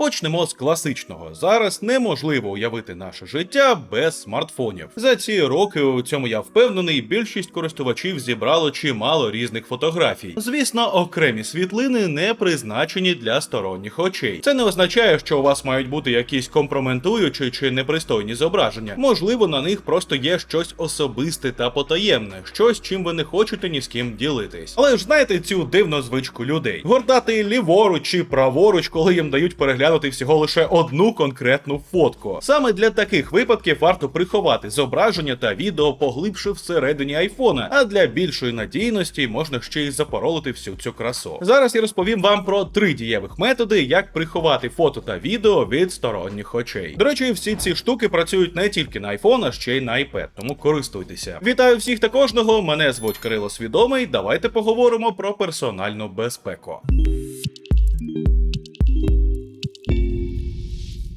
Почнемо з класичного. Зараз неможливо уявити наше життя без смартфонів. За ці роки у цьому я впевнений, більшість користувачів зібрало чимало різних фотографій. Звісно, окремі світлини не призначені для сторонніх очей. Це не означає, що у вас мають бути якісь компрометуючі чи непристойні зображення. Можливо, на них просто є щось особисте та потаємне, щось, чим ви не хочете ні з ким ділитись. Але ж знаєте цю дивну звичку людей: гортати ліворуч чи праворуч, коли їм дають переглянути всього лише одну конкретну фотку. Саме для таких випадків варто приховати зображення та відео, поглибше всередині айфона, а для більшої надійності можна ще й запоролити всю цю красу. Зараз я розповім вам про три дієвих методи, як приховати фото та відео від сторонніх очей. До речі, всі ці штуки працюють не тільки на iPhone, а ще й на iPad, тому користуйтеся. Вітаю всіх та кожного. Мене звуть Кирило Свідомий. Давайте поговоримо про персональну безпеку.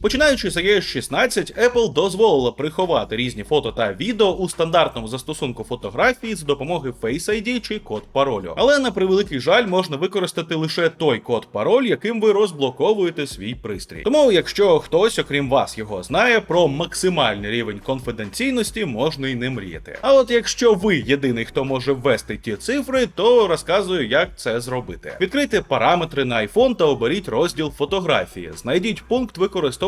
Починаючи з iOS 16, Apple дозволила приховати різні фото та відео у стандартному застосунку фотографії за допомогою Face ID чи код паролю. Але на превеликий жаль можна використати лише той код пароль, яким ви розблоковуєте свій пристрій. Тому, якщо хтось, окрім вас, його знає, про максимальний рівень конфіденційності можна й не мріяти. А от якщо ви єдиний, хто може ввести ті цифри, то розказую, як це зробити. Відкрийте параметри на iPhone та оберіть розділ фотографії. Знайдіть пункт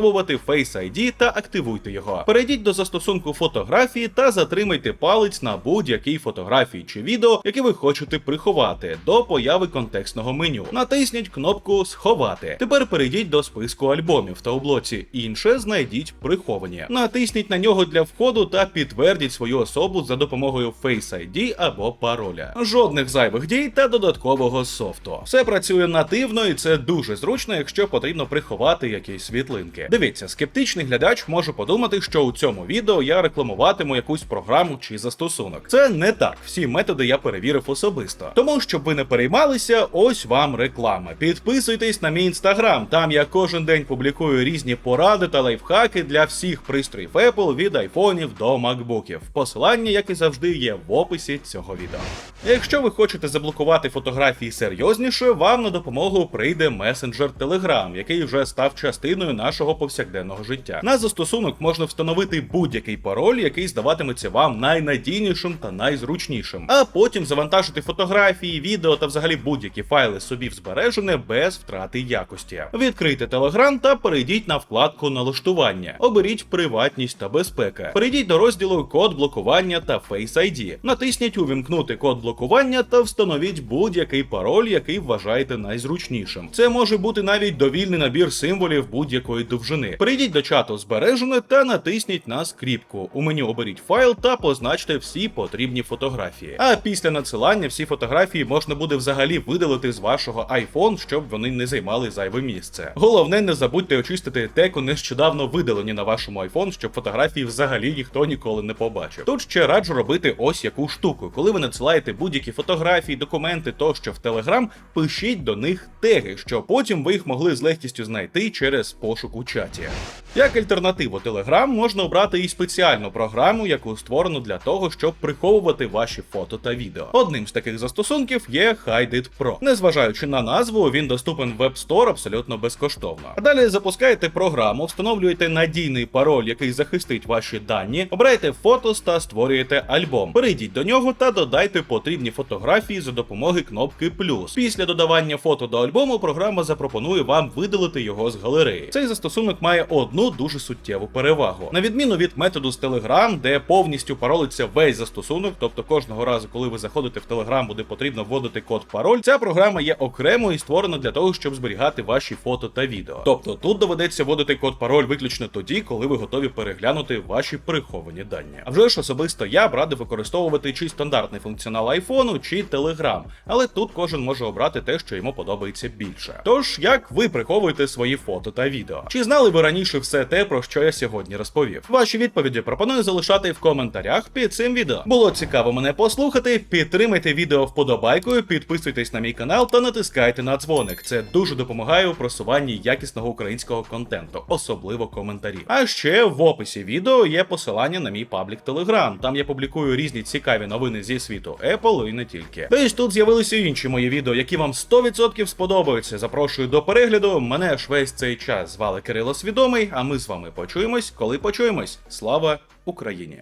використовувати Face ID та активуйте його. Перейдіть до застосунку фотографії та затримайте палець на будь-якій фотографії чи відео, яке ви хочете приховати, до появи контекстного меню. Натисніть кнопку Сховати. Тепер перейдіть до списку альбомів та у блоці інше знайдіть приховані. Натисніть на нього для входу та підтвердіть свою особу за допомогою Face ID або пароля. Жодних зайвих дій та додаткового софту. Все працює нативно і це дуже зручно, якщо потрібно приховати якісь світлинки. Дивіться, скептичний глядач може подумати, що у цьому відео я рекламуватиму якусь програму чи застосунок. Це не так. Всі методи я перевірив особисто. Тому, щоб ви не переймалися, ось вам реклама. Підписуйтесь на мій інстаграм. Там я кожен день публікую різні поради та лайфхаки для всіх пристроїв Apple від айфонів до макбуків. Посилання, як і завжди, є в описі цього відео. Якщо ви хочете заблокувати фотографії серйозніше, вам на допомогу прийде месенджер Telegram, який вже став частиною нашого повсякденного життя. На застосунок можна встановити будь-який пароль, який здаватиметься вам найнадійнішим та найзручнішим, а потім завантажити фотографії, відео та взагалі будь-які файли собі в збережене без втрати якості. Відкрийте Telegram та перейдіть на вкладку налаштування. Оберіть приватність та безпека. Перейдіть до розділу код блокування та Face ID. Натисніть Увімкнути код блокування та встановіть будь-який пароль, який вважаєте найзручнішим. Це може бути навіть довільний набір символів будь-якої довжини. Перейдіть до чату збережене та натисніть на скріпку. У меню оберіть файл та позначте всі потрібні фотографії. А після надсилання всі фотографії можна буде взагалі видалити з вашого iPhone, щоб вони не займали зайве місце. Головне, не забудьте очистити теку нещодавно видалені на вашому iPhone, щоб фотографії взагалі ніхто ніколи не побачив. Тут ще раджу робити ось яку штуку. Коли ви надсилаєте будь-які фотографії, документи тощо в Telegram, пишіть до них теги, щоб потім ви їх могли з легкістю знайти через пошук у чаті. Як альтернативу Telegram можна обрати і спеціальну програму, яку створено для того, щоб приховувати ваші фото та відео. Одним з таких застосунків є Hide Pro. Незважаючи на назву, він доступен в Web Store абсолютно безкоштовно. Далі запускаєте програму, встановлюєте надійний пароль, який захистить ваші дані, обираєте фотос та створюєте альбом. Перейдіть до нього та додайте потрібні фотографії за допомогою кнопки плюс. Після додавання фото до альбому програма запропонує вам видалити його з галереї. Цей застосунок має одну дуже суттєву перевагу. На відміну від методу з Telegram, де повністю паролиться весь застосунок, тобто кожного разу, коли ви заходите в Telegram, буде потрібно вводити код пароль. Ця програма є окремо і створена для того, щоб зберігати ваші фото та відео. Тобто тут доведеться вводити код пароль виключно тоді, коли ви готові переглянути ваші приховані дані. А вже ж особисто я б радив використовувати чи стандартний функціонал айфону, чи Telegram, але тут кожен може обрати те, що йому подобається більше. Тож, як ви приховуєте свої фото та відео? Чи знали ви раніше все? Все те, про що я сьогодні розповів. Ваші відповіді пропоную залишати в коментарях під цим відео. Було цікаво мене послухати. Підтримайте відео вподобайкою, підписуйтесь на мій канал та натискайте на дзвоник. Це дуже допомагає у просуванні якісного українського контенту, особливо коментарів. А ще в описі відео є посилання на мій паблік Telegram. Там я публікую різні цікаві новини зі світу Apple і не тільки. Тож тут з'явилися інші мої відео, які вам 100% сподобаються. Запрошую до перегляду. Мене ж весь цей час звали Кирило Свідомий. А ми з вами почуємось, коли почуємось. Слава Україні!